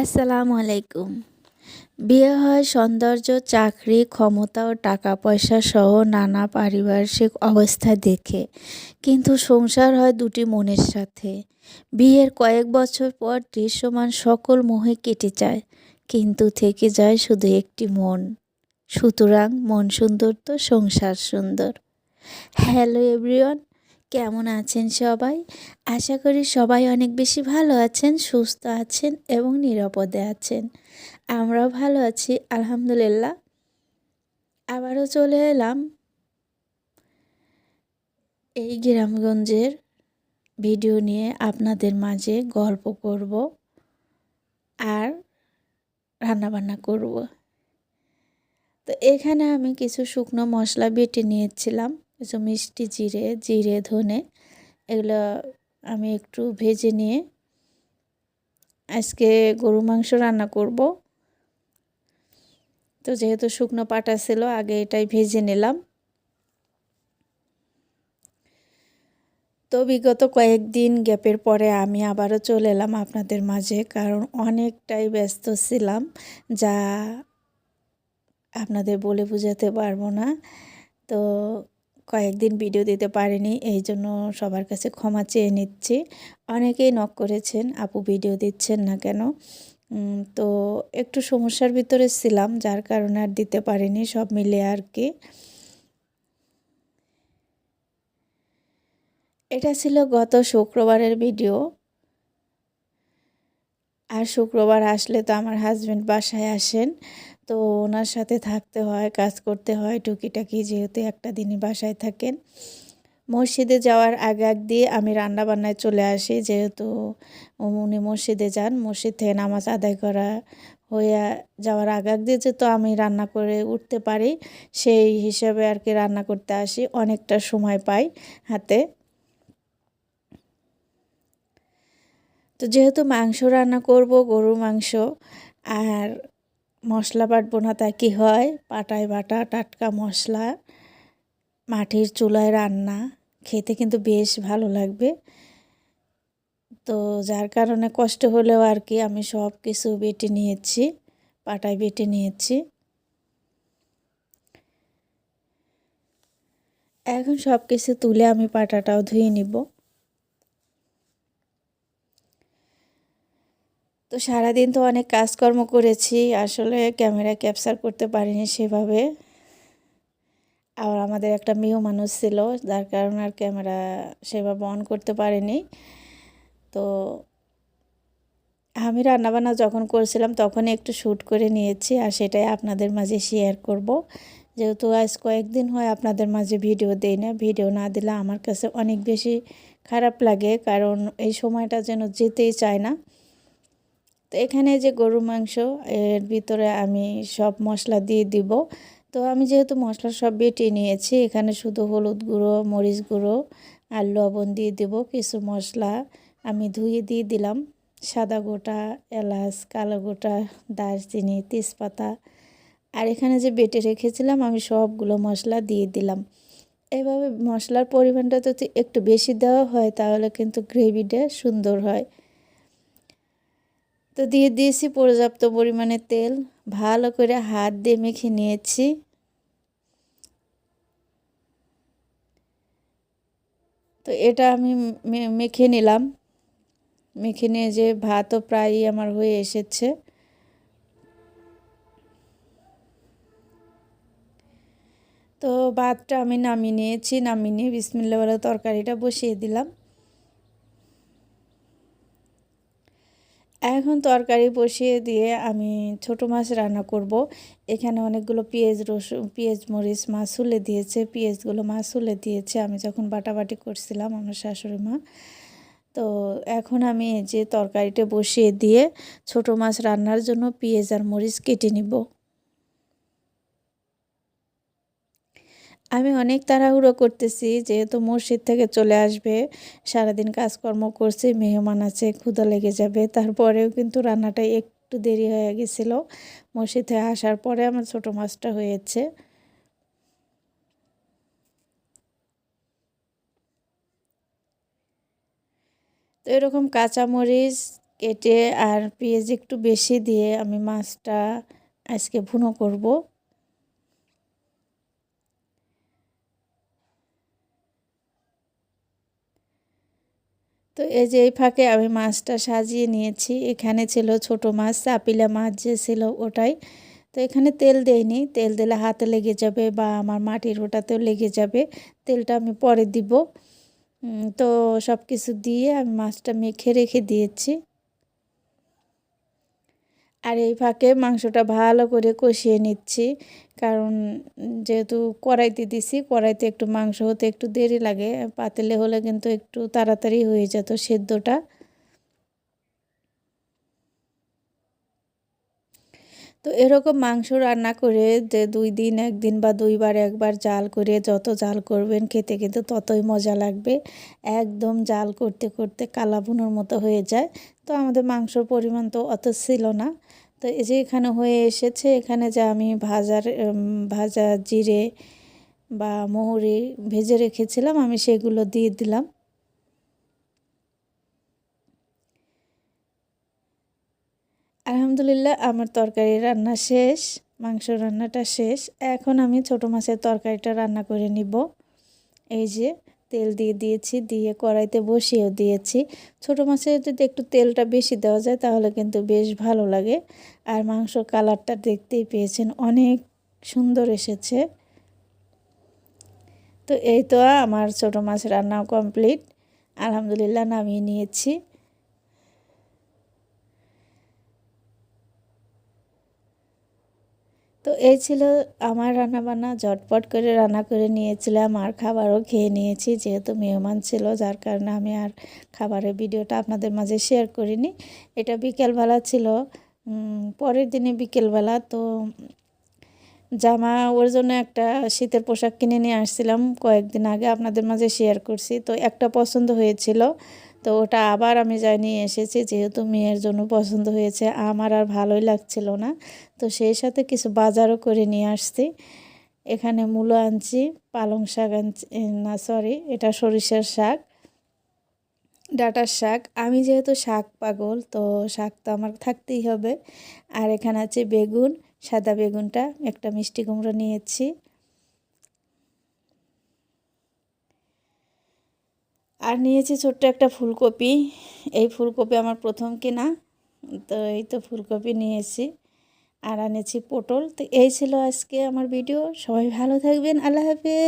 আসসালামু আলাইকুম। বিয়ে হয় সৌন্দর্য, চাকরি, ক্ষমতা ও টাকা পয়সা সহ নানা পারিপার্শ্বিক অবস্থা দেখে। কিন্তু সংসার হয় দুটি মনের সাথে। বিয়ের কয়েক বছর পর দৃশ্যমান সকল মোহে কেটে যায়, কিন্তু থেকে যায় শুধু একটি মন। সুতরাং মন সুন্দর তো সংসার সুন্দর। হ্যালো এভরিওয়ান কেমন আছেন সবাই? আশা করি সবাই অনেক বেশি ভালো আছেন, সুস্থ আছেন এবং নিরাপদে আছেন। আমরাও ভালো আছি, আলহামদুলিল্লাহ। আবারও চলে এলাম এই গ্রামগঞ্জের ভিডিও নিয়ে আপনাদের মাঝে গল্প করব আর রান্নাবান্না করব। তো এখানে আমি কিছু শুকনো মশলা বেটে নিয়েছিলাম। কিছু মিষ্টি জিরে জিরে, ধনে, এগুলো আমি একটু ভেজে নিয়ে আজকে গরু মাংস রান্না করব। তো যেহেতু শুকনো পাটা ছিল, আগে এটাই ভেজে নিলাম। তো বিগত কয়েকদিন গ্যাপের পরে আমি আবারও চলে এলাম আপনাদের মাঝে, কারণ অনেকটাই ব্যস্ত ছিলাম, যা আপনাদের বলে বোঝাতে পারব না। তো কয়েকদিন ভিডিও দিতে পারিনি, এই জন্য সবার কাছে ক্ষমা চেয়ে নিচ্ছি। অনেকেই নক করেছেন, আপু ভিডিও দিচ্ছেন না কেন? তো একটু সমস্যার ভিতরে ছিলাম, যার কারণে আর দিতে পারিনি, সব মিলে আর কি। এটা ছিল গত শুক্রবারের ভিডিও আর শুক্রবার আসলে তো আমার হাজব্যান্ড বাসায় আসেন তো ওনার সাথে থাকতে হয়, কাজ করতে হয়। টুকিটাকি যেহেতু একটা দিনই বাসায় থাকেন। মসজিদে যাওয়ার আগে আগ দিয়ে আমি রান্না বান্নায় চলে আসি। যেহেতু উনি মসজিদে যান, মসজিদ থেকে নামাজ আদায় করা হয়ে যাওয়ার আগ আগ দিয়ে যেহেতু আমি রান্না করে উঠতে পারি, সেই হিসাবে আর কি রান্না করতে আসি। অনেকটা সময় পাই হাতে। তো যেহেতু মাংস রান্না করব গরু মাংস আর মশলা বাটবো না তা কী হয়? পাটায় বাটা, টাটকা মশলা, মাটির চুলায় রান্না, খেতে কিন্তু বেশ ভালো লাগবে। তো যার কারণে কষ্ট হলেও আর কি আমি সব কিছু বেটে নিয়েছি, পাটায় বেটে নিয়েছি। এখন সব কিছু তুলে আমি পাটাটাও ধুয়ে নিব। তো সারাদিন তো অনেক কাজকর্ম করেছি, আসলে ক্যামেরা ক্যাপচার করতে পারিনি সেভাবে। আবার আমাদের একটা মেয়েও মানুষ ছিল, যার কারণে আর ক্যামেরা সেভাবে অন করতে পারিনি। তো আমি রান্নাবান্না যখন করছিলাম তখন একটু শ্যুট করে নিয়েছি আর সেটাই আপনাদের মাঝে শেয়ার করব। যেহেতু আজ কয়েকদিন হয় আপনাদের মাঝে ভিডিও দেই না, ভিডিও না দিলে আমার কাছে অনেক বেশি খারাপ লাগে, কারণ এই সময়টা যেন যেতেই চায় না। তো এখানে যে গরু মাংস, এর ভিতরে আমি সব মশলা দিয়ে দিব। তো আমি যেহেতু মশলা সব বেটে নিয়েছি, এখানে শুধু হলুদ গুঁড়ো, মরিচ গুঁড়ো আর লবণ দিয়ে দেব কিছু মশলা। আমি ধুয়ে দিয়ে দিলাম সাদা গোটা, এলাচ, কালো গোটা, দারচিনি, তেজপাতা। আর এখানে যে বেটে রেখেছিলাম, আমি সবগুলো মশলা দিয়ে দিলাম। এভাবে মশলার পরিমাণটা যদি একটু বেশি দেওয়া হয়, তাহলে কিন্তু গ্রেভিটা সুন্দর হয়। তো দিয়ে দিয়েছি পর্যাপ্ত পরিমাণে তেল। ভালো করে হাত দিয়ে মেখে নিয়েছি। তো এটা আমি মেখে নিলাম। মেখে নিয়ে যে ভাতও প্রায়ই আমার হয়ে এসেছে। তো ভাতটা আমি নামিয়ে নিয়েছি। নামিয়ে নিয়ে বিসমিল্লা তরকারিটা বসিয়ে দিলাম। এখন তরকারি বসিয়ে দিয়ে আমি ছোট মাছ রান্না করব। এখানে অনেকগুলো পেঁয়াজ, রসুন, পেঁয়াজ, মরিচ মাছ দিয়েছে। পেঁয়াজগুলো মাছ দিয়েছে। আমি যখন বাটাবাটি করছিলাম আমার শাশুড়ি মা। তো এখন আমি যে তরকারিটা বসিয়ে দিয়ে ছোট মাছ রান্নার জন্য পেঁয়াজ আর মরিচ কেটে নিব। আমি অনেক তাড়াহুড়ো করতেছি, যেহেতু মসজিদ থেকে চলে আসবে, সারাদিন কাজকর্ম করছে, মেহমান আছে ক্ষুদা লেগে যাবে, তারপরেও কিন্তু রান্নাটা একটু দেরি হয়ে গেছিল। মসজিদ থেকে আসার পরে আমার ছোটো মাছটা হয়েছে। তো এরকম কাঁচামরিচ কেটে আর পেঁয়াজ একটু বেশি দিয়ে আমি মাছটা আজকে ভুনো করব। তো এই যে এই ফাঁকে আমি মাছটা সাজিয়ে নিয়েছি। এখানে ছিল ছোট মাছ, চাপিলা মাছ যে ছিল ওটাই। তো এখানে তেল দেয়নি তেল দিলে হাতে লেগে যাবে বা আমার মাটির ওটাতেও লেগে যাবে। তেলটা আমি পরে দিব। তো সব কিছু দিয়ে আমি মাছটা মেখে রেখে দিয়েছি। আর এই ফাঁকে মাংসটা ভালো করে কষিয়ে নিচ্ছি। কারণ যেহেতু কড়াইতে দিছি, কড়াইতে একটু মাংস হতে একটু দেরি লাগে। পাতিলে হলে কিন্তু একটু তাড়াতাড়ি হয়ে যেত সেদ্ধটা। তো এরকম মাংস রান্না করে যে দুই দিন, একদিন বা দুইবার, একবার জাল করে যত জাল করবেন খেতে কিন্তু ততই মজা লাগবে। একদম জাল করতে করতে কালাবুনোর মতো হয়ে যায়। তো আমাদের মাংসর পরিমাণ তো অত ছিল না। তো এই যে এখানে হয়ে এসেছে, এখানে যে আমি ভাজার ভাজা জিরে বা মোহরি ভেজে রেখেছিলাম, আমি সেগুলো দিয়ে দিলাম। আলহামদুলিল্লাহ, আমার তরকারি রান্না শেষ, মাংস রান্নাটা শেষ। এখন আমি ছোট মাছের তরকারিটা রান্না করে নিব। এই যে তেল দিয়ে দিয়েছি, দিয়ে কড়াইতে বসিয়েও দিয়েছি। ছোট মাছে যদি একটু তেলটা বেশি দেওয়া যায় তাহলে কিন্তু বেশ ভালো লাগে। আর মাংস কালারটা দেখতেই পেয়েছেন, অনেক সুন্দর এসেছে। তো এই তো আমার ছোট মাছ রান্নাও কমপ্লিট। আলহামদুলিল্লাহ নামিয়ে নিয়েছি। তো এই ছিল আমার রান্নাবান্না। ঝটপট করে রান্না করে নিয়েছিলাম আর খাবারও খেয়ে নিয়েছি, যেহেতু মেহমান ছিল, যার কারণে আমি আর খাবারের ভিডিওটা আপনাদের মাঝে শেয়ার করিনি। এটা বিকেলবেলা ছিল। পরের দিনে বিকেলবেলা, তো জামা, ওর জন্য একটা শীতের পোশাক কিনে নিয়ে আসছিলাম কয়েকদিন আগে, আপনাদের মাঝে শেয়ার করছি। তো একটা পছন্দ হয়েছিল, তো ওটা আবার আমি যাই নিয়ে এসেছি, যেহেতু মেয়ের জন্য পছন্দ হয়েছে, আমার আর ভালোই লাগছিল না। তো সেই সাথে কিছু বাজারও করে নিয়ে আসছি। এখানে মূলো আনছি, পালং শাক আনছি না সরি এটা সরিষার শাক, ডাটার শাক। আমি যেহেতু শাক পাগল, তো শাক তো আমার থাকতেই হবে। আর এখানে আছে বেগুন সাদা বেগুনটা, একটা মিষ্টি কুমড়ো নিয়েছি। আর নিয়েছি ছোট্ট একটা ফুলকপি। এই ফুলকপি আমার প্রথম কেনা, তো এই তো ফুলকপি নিয়েছি। আর আনেছি পটল, তো এই ছিল আজকে আমার ভিডিও। সবাই ভালো থাকবেন, আল্লাহ হাফেজ।